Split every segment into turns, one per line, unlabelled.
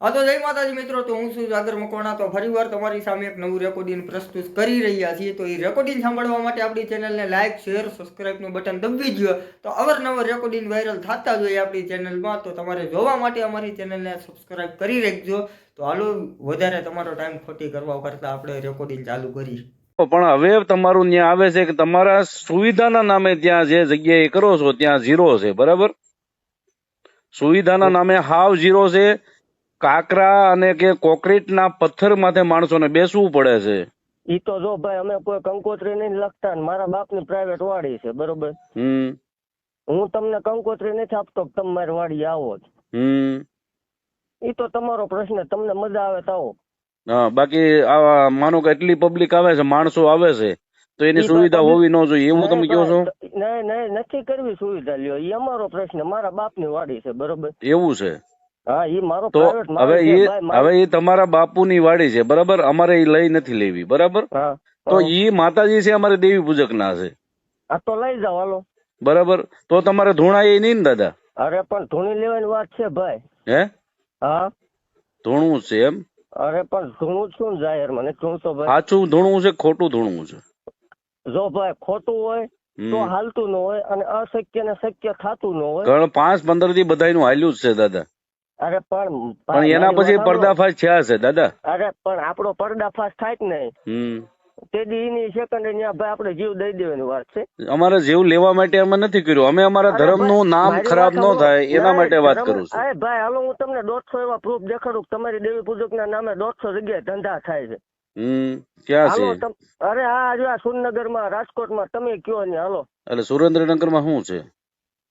હા તો જય માતાજી મિત્રો તો હું છું જાગર મકવાણા. તો ફરીવાર તમારી સામે એક નવું રેકોર્ડિંગ પ્રસ્તુત કરી રહ્યા છીએ. તો એ રેકોર્ડિંગ સાંભળવા માટે આપણી ચેનલને લાઇક શેર સબસ્ક્રાઇબનું બટન દબાવી જોઈએ તો અવારનવાર રેકોર્ડિંગ વાયરલ થતા જોઈએ આપણી ચેનલમાં તો તમારે જોવા માટે અમારી ચેનલને સબસ્ક્રાઇબ કરી રાખજો. તો હાલો વધારે તમારો ટાઈમ ખોટી કરવા કરતાં આપણે રેકોર્ડિંગ ચાલુ કરી
પણ હવે તમારું ત્યાં આવે છે કે તમારા સુવિધાના નામે ત્યાં જે જગ્યાએ કરો છો ત્યાં ઝીરો છે બરાબર? સુવિધાના નામે હાવ ઝીરો છે. કાકરા અને કે કોન્ક્રીટના પથ્થર માથે માણસોને બેસવું પડે છે.
ઈ તો જો ભાઈ અમે કોઈ કંકોત્રી નહીં લખતા ને મારા બાપની પ્રાઇવેટ વાડી છે બરોબર?
હમ.
હું તમને કંકોત્રી નથી આપતો તમે મારી વાડી આવો
હમ.
ઈ તો તમારો પ્રશ્ન તમને મજા આવે તો આવો.
હા બાકી આવા માનો કે એટલી પબ્લિક આવે છે માણસો આવે છે તો એની સુવિધા હોવી ન જોઈએ એવું તમે કહો છો?
નહીં નહીં નથી કરવી સુવિધા લ્યો એ અમારો પ્રશ્ન મારા બાપની વાડી છે બરોબર?
એવું છે.
હા ઈ મારો
તો હવે એ હવે એ તમારા બાપુની વાડી છે બરાબર? અમારે એ લઈ નથી લેવી બરાબર?
હા
તો
એ
ઈ માતાજી છે અમારે દેવી પૂજક ના છે.
આ તો લઈ જાવ હાલો.
બરાબર? તો તમારે ધૂણા એ નહીં ને દાદા?
અરે પણ ધૂણી લેવાની વાત છે ભાઈ.
હે?
હા.
ધૂણું છે એમ?
અરે પણ ધૂણું છું જાહેર? મને ધૂણતો ભાઈ?
સાચું ધૂણું છે ખોટું ધૂણું છે.
જો ભાઈ ખોટું હોય તો હાલતું ન હોય અને અશક્ય ને શક્ય થતું ન હોય.
પાંચ પંદરથી બધાયનું હાલ્યું જ છે દાદા.
અરે પણ
પણ એના પછી પર્દાફાશ થયા છે દાદા.
અરે પણ આપણો પર્દાફાશ થાય જ નહીં.
હમ.
તે દી સેકન્ડ ભાઈ આપણે જીવ દઈ દેવાની વાત છે.
અમારે જીવ લેવા માટે અમે નથી કર્યું. અમે અમારા
ધર્મનું
નામ ખરાબ ન થાય એના માટે વાત કરું છું.
અરે ભાઈ હાલો હું તમને દોઢસો એવા પ્રૂફ દેખાડું તમારી દેવી પૂજક ના નામે દોઢસો જગ્યાએ ધંધા થાય છે.
ક્યાં છે?
અરે આ જો આ સુરનગરમાં રાજકોટમાં તમે કયો ને હાલો.
એટલે સુરેન્દ્રનગરમાં શું છે?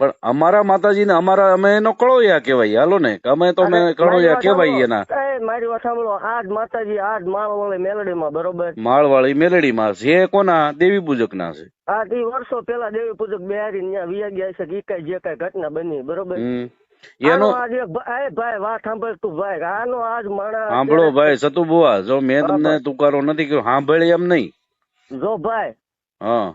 પણ અમારા માતાજી ને અમારા અમે એનો કળોયા કહેવાય. હાલો ને અમે તો અમે કળોયા કહેવાય એના.
મારી વાત સાંભળો. આજ માતાજી આજ માળવાળી મેલડીમાં બરોબર?
માળવાળી મેલડીમાં છે. કોના? દેવી પૂજક ના છે.
આ તે વર્ષો પેલા દેવી પૂજક બિહારી ત્યાં વિયા ગયા છે કે કઈ જે કઈ ઘટના બની બરોબર?
એનો
આજ ભાઈ વાત સાંભળ તું ભાઈ. આનો આજ માણસ
સાંભળો ભાઈ સતુ બુઆ જો મેં તમને. તુકારો નથી કર્યો સાંભળી એમ નહીં.
જો ભાઈ
હા.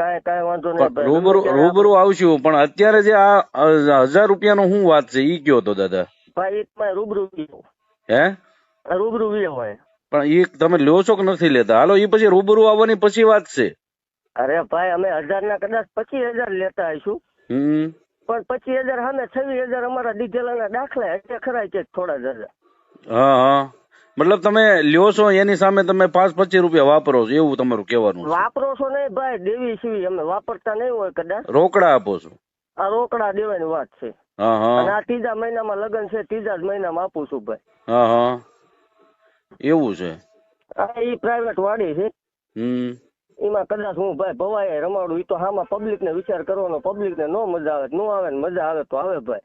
કાંઈ કાંઈ વાંધો નહીં
રૂબરૂ રૂબરૂ આવશું પણ અત્યારે જે આ હજાર રૂપિયાનો શું વાત છે? ઈ કયો તો દાદા?
ભાઈ એક રૂબરૂ
હે?
રૂબરૂ વિયો હોય.
પણ ઈ તમે લ્યો છો કે નથી લેતા? હાલો ઈ પછી રૂબરૂ આવવાની પછી વાત છે.
અરે ભાઈ અમે હજાર ના કદાચ પચીસ હજાર લેતા આવીશું.
હમ.
પણ પચીસ હજાર સામે છવ્વીસ હજાર અમારા દીધેલાના દાખલા એટલે ખરા છે થોડા હજાર?
હા હા. મતલબ તમે લ્યો છો એની સામે તમે પાંચ પચીસ રૂપિયા વાપરો છો એવું તમારું કહેવાનું
વાપરો છો નહીં ભાઈ દેવી સીવી અમે વાપરતા નહીં હોય કદાચ.
રોકડા આપો છો.
આ રોકડા દેવાની વાત છે. અને આ ત્રીજા મહિનામાં લગ્ન છે ત્રીજા જ મહિનામાં આપું છું ભાઈ.
એવું છે.
આ ઈ પ્રાઇવેટ વાડી છે. એમાં કદાચ હું ભાઈ ભવાય રમાડું એ તો હામાં પબ્લિક ને વિચાર કરવાનો પબ્લિક ને નો મજા આવે નો આવે ને મજા આવે તો આવે ભાઈ.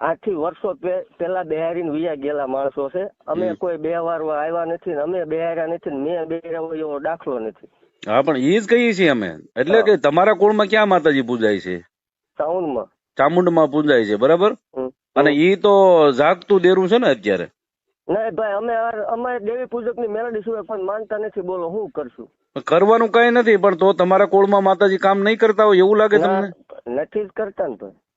આથી વર્ષો પેલા બિહારીને વિયા ગયેલા માણસો છે. અમે કોઈ બે વાર આવ્યા નથી ને અમે બિહાર્યા નથી ને મેં બેહાર્યા હોય એવો દાખલો નથી.
હા પણ એ જ કહીએ છીએ અમે. એટલે કે તમારા કુળમાં ક્યાં માતાજી પૂજાય છે?
સાઉન્ડમાં
ચામુંડમાં પૂજાય છે બરાબર? અને ઈ તો જાગતું દેરું છે ને અત્યારે?
ના ભાઈ અમે અમે દેવી પૂજકની મેલડી સિવાય પણ માનતા નથી. બોલો હું કરશું?
કરવાનું કઈ નથી પણ તો તમારા કુળમાં માતાજી કામ નહીં કરતા હોય એવું લાગે તમને?
નથી જ કરતા ને ભાઈ.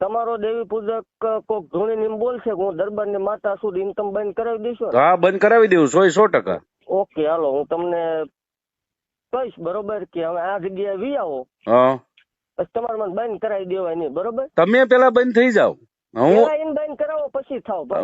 તમારો દેવી પૂજક કોક ધૂણી ને બોલશે કે હું દરબારની માતા સુધી ઇન્કમ બંધ કરાવી દઈશું
હા બંધ કરાવી દેવું સો સો ટકા.
ઓકે હાલો હું તમને કહીશ બરોબર કે હવે આ જગ્યાએ વી આવો. તમારે મને બંધ કરાવી દેવાય નહીં બરોબર?
તમે પેલા બંધ થઈ જાઓ. હું
બંધ પછી થાવ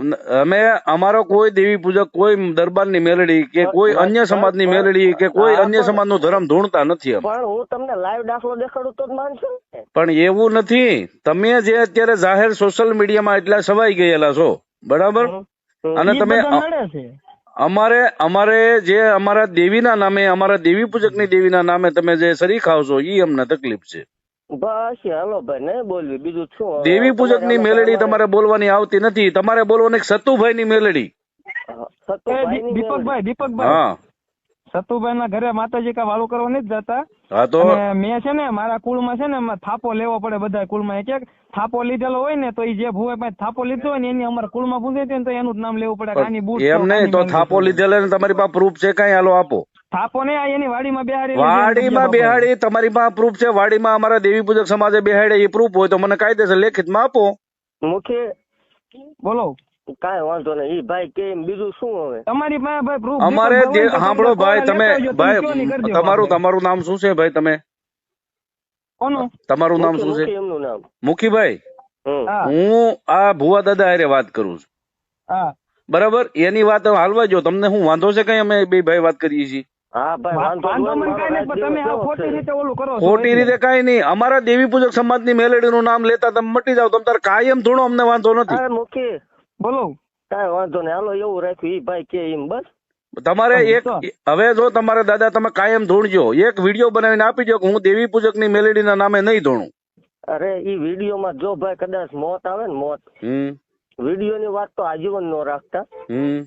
અમે અમારો કોઈ દેવી પૂજક કોઈ દરબારની મેલડી કે કોઈ અન્ય સમાજની મેલડી કે કોઈ અન્ય સમાજનું ધર્મ ધૂણતા નથી
પણ હું તમને લાઈવ દાખલો દેખાડું તો માનશો
પણ એવું નથી. તમે જે અત્યારે જાહેર સોશિયલ મીડિયામાં એટલા સવાઈ ગયેલા છો બરાબર. અને તમે અમારે અમારે જે અમારા દેવીના નામે અમારા દેવી પૂજકની દેવીના નામે તમે જે શરીક છો ઈ અમને તકલીફ છે.
બસ હાલો ભાઈ નહીં બોલવી? બીજું શું?
દેવી પૂજકની મેલડી તમારે બોલવાની આવતી નથી. તમારે બોલવાની સતુભાઈ ની
મેલડી.
દીપકભાઈ દીપકભાઈ.
હા.
સતુભાઈ ના ઘરે માતાજી કા વાળું કરવા નથી જતા.
હા તો?
મેં છે ને મારા કુળમાં છે ને થાપો લેવો પડે બધા કુળમાં. એક એક થાપો લીધેલો હોય ને તો એ જે ભૂવે પાસે થાપો લીધો હોય ને એની અમારા કુળમાં પૂછે ને તો એનું જ નામ લેવું પડે. કાની બૂટ
એમ નહીં તો થાપો લીધેલો ને તમારી પાસે પ્રૂફ છે કઈ? હાલો આપો.
થાપો ને આ એની વાડીમાં બેહાડી
વાડીમાં બેહાડી તમારી પાસે પ્રૂફ છે વાડીમાં અમારા દેવી પૂજક સમાજે બેહાડે એ પ્રૂફ હોય તો મને કાયદેસર લેખિતમાં આપો.
મુખી
બોલો.
કાંઈ વાંધો નહીં. ઈ ભાઈ કે બીજું શું હવે?
તમારી પાસે ભાઈ proof
અમારે
દીપકભાઈ
દે-
હોય ને તો
સાંભળો ભાઈ તમે ભાઈ તમારું તમારું નામ શું છે ભાઈ તમે?
કોનું?
તમારું નામ શું છે?
એમનું નામ.
મુખીભાઈ?
હું.
આ ભુવા દાદા હારે વાત કરું છું.
હા.
બરાબર? એની વાત હાલવા જો તમને હું વાંધો છે કઈ? અમે બે ભાઈ વાત કરીએ છીએ.
ખોટી રીતે ઓલું કરો છો
ખોટી
એટલે.
રીતે કઈ નહીં. અમારા દેવી પૂજક સમાજની મેલેડીનું નામ લેતા તમે મટી જાવ તમે તાર કાયમ થોડો અમને વાંધો? નથી.
બોલો.
કઈ વાંધો નહીં. હાલો એવું રાખ્યું. ઈ ભાઈ કે એમ બસ.
તમારે એક હવે જો તમારે દાદા તમે કાયમ ધૂણજો. એક વીડિયો બનાવીને આપી દો કે હું દેવી પૂજકની મેલેડીના નામે નહીં ધૂણું.
અરે ઈ વીડિયો માં જો ભાઈ કદાચ મોત આવે ને મોત
હમ.
વિડીયોની વાત તો આજીવન નો રાખતા.
હમ.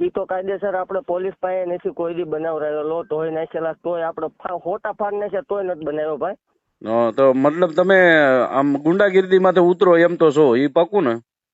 ઈ તો કાયદેસર આપણે પોલીસ પાસે નથી કોઈ દી બનાવરાયેલો તોય નાખેલા, તોય આપણે ખોટા ફાડ નાખ્યા તોય નથી બનાવ્યો ભાઈ.
તો મતલબ તમે આમ ગુંડાગીરી માંથી ઉતરો એમ તો છો એ પાકું ને?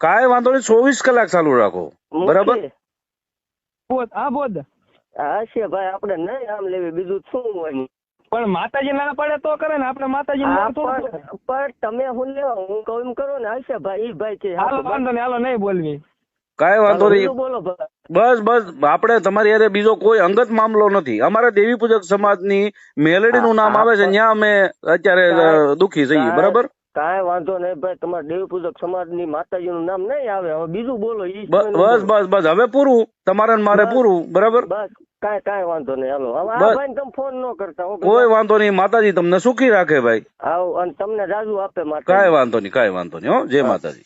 કાંઈ વાંધો નહીં ચોવીસ કલાક ચાલુ રાખો. બરાબર?
બોધ આ બોધ
હા છે ભાઈ આપણે નહીં આમ લેવી બીજું શું હોય?
પણ માતાજી ના પડે તો કરે ને આપણે માતાજી ના
પણ પણ તમે હું લેવા હું કહું એમ કરો ને હશે ભાઈ ઈ ભાઈ છે
હાલો વાંધો નહીં હાલો નહીં બોલવી.
કાંઈ વાંધો નહીં.
બોલો
બસ બસ આપણે તમારી યારે બીજો કોઈ અંગત મામલો નથી. અમારા દેવી પૂજક સમાજની મેલેડીનું નામ આવે છે ત્યાં અમે અત્યારે દુખી જઈએ બરાબર?
કાંઈ વાંધો નહીં ભાઈ તમારા દેવ પૂજક સમાજની માતાજી નું નામ નહીં આવે. હવે બીજું બોલો ઈ
બસ બસ બસ હવે પૂરું. તમારે મારે પૂરું બરાબર?
બસ કાંઈ કાંઈ વાંધો નહીં હાલો. હવે આ ભાઈ તમે ફોન ન કરતા
કોઈ વાંધો નહીં માતાજી તમને સુખી રાખે ભાઈ.
આવ અને તમને રાજુ આપે માતા
કાંઈ વાંધો નહીં કાંઈ વાંધો નહીં હો. જય માતાજી.